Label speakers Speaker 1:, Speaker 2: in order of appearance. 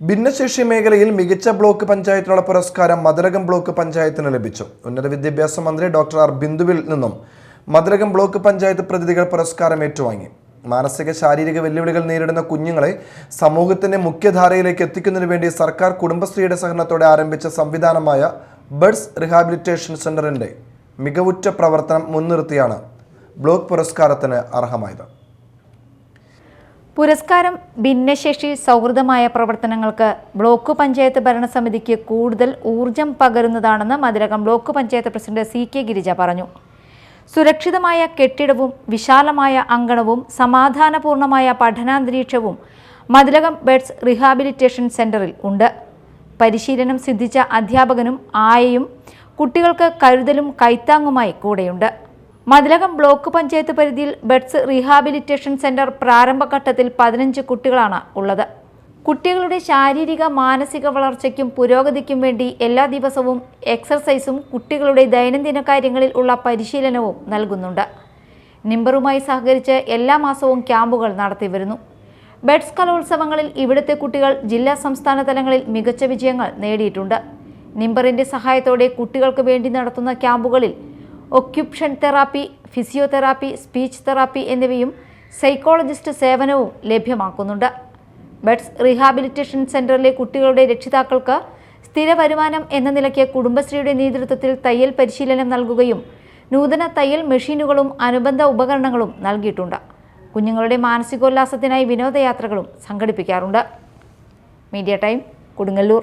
Speaker 1: ഭിന്നശേഷി മേഖലയിൽ മികച്ച ബ്ലോക്ക് പഞ്ചായത്തിനുള്ള പുരസ്കാരം മധുരകം ബ്ലോക്ക് പഞ്ചായത്തിന് ലഭിച്ചു. ഉന്നത വിദ്യാഭ്യാസ മന്ത്രി ഡോക്ടർ ആർ ബിന്ദുവിൽ നിന്നും മധുരകം ബ്ലോക്ക് പഞ്ചായത്ത് പ്രതിനിധികൾ പുരസ്കാരം ഏറ്റുവാങ്ങി. മാനസിക ശാരീരിക വെല്ലുവിളികൾ നേരിടുന്ന കുഞ്ഞുങ്ങളെ സമൂഹത്തിന്റെ മുഖ്യധാരയിലേക്ക് എത്തിക്കുന്നതിനു വേണ്ടി സർക്കാർ കുടുംബശ്രീയുടെ സഹകരണത്തോടെ ആരംഭിച്ച സംവിധാനമായ ബഡ്സ് റിഹാബിലിറ്റേഷൻ സെന്ററിന്റെ മികവുറ്റ പ്രവർത്തനം മുൻനിർത്തിയാണ് ബ്ലോക്ക് പുരസ്കാരത്തിന് അർഹമായത്.
Speaker 2: പുരസ്കാരം ഭിന്നശേഷി സൗഹൃദമായ പ്രവർത്തനങ്ങൾക്ക് ബ്ലോക്ക് പഞ്ചായത്ത് ഭരണസമിതിക്ക് കൂടുതൽ ഊർജം പകരുന്നതാണെന്ന് Mathilakam block panchayat president C K Girija പറഞ്ഞു. സുരക്ഷിതമായ കെട്ടിടവും വിശാലമായ അങ്കണവും സമാധാനപൂർണമായ പഠനാന്തരീക്ഷവും മതിലകം ബെഡ്സ് റീഹാബിലിറ്റേഷൻ സെന്ററിൽ ഉണ്ട്. പരിശീലനം സിദ്ധിച്ച അധ്യാപകനും ആയയും കുട്ടികൾക്ക് കരുതലും കൈത്താങ്ങുമായി കൂടെയുണ്ട്. മതിലകം ബ്ലോക്ക് പഞ്ചായത്ത് പരിധിയിൽ ബെഡ്സ് റീഹാബിലിറ്റേഷൻ സെന്റർ പ്രാരംഭഘട്ടത്തിൽ പതിനഞ്ച് കുട്ടികളാണ് ഉള്ളത്. കുട്ടികളുടെ ശാരീരിക മാനസിക വളർച്ചയ്ക്കും പുരോഗതിക്കും വേണ്ടി എല്ലാ ദിവസവും എക്സർസൈസും കുട്ടികളുടെ ദൈനംദിന കാര്യങ്ങളിൽ ഉള്ള പരിശീലനവും നൽകുന്നുണ്ട്. നിംബറുമായി സഹകരിച്ച് എല്ലാ മാസവും ക്യാമ്പുകൾ നടത്തിവരുന്നു ബെഡ്സ് കലോത്സവങ്ങളിൽ ഇവിടുത്തെ കുട്ടികൾ ജില്ലാ സംസ്ഥാന തലങ്ങളിൽ മികച്ച വിജയങ്ങൾ നേടിയിട്ടുണ്ട്. നിംബറിന്റെ സഹായത്തോടെ കുട്ടികൾക്ക് വേണ്ടി നടത്തുന്ന ക്യാമ്പുകളിൽ occupation therapy physiotherapy speech therapy എന്നിവയും സൈക്കോളജിസ്റ്റ് സേവനവും ലഭ്യമാക്കുന്നുണ്ട്. ബെഡ്സ് റീഹാബിലിറ്റേഷൻ സെന്ററിലെ കുട്ടികളുടെ രക്ഷിതാക്കൾക്ക് സ്ഥിര വരുമാനം എന്ന നിലയ്ക്ക് കുടുംബശ്രീയുടെ നേതൃത്വത്തിൽ തയ്യൽ പരിശീലനം നൽകുകയും നൂതന തയ്യൽ മെഷീനുകളും അനുബന്ധ ഉപകരണങ്ങളും നൽകിയിട്ടുണ്ട്. കുഞ്ഞുങ്ങളുടെ മാനസികോല്ലാസത്തിനായി വിനോദയാത്രകളും സംഘടിപ്പിക്കാറുണ്ട്. Media time Kodungallur.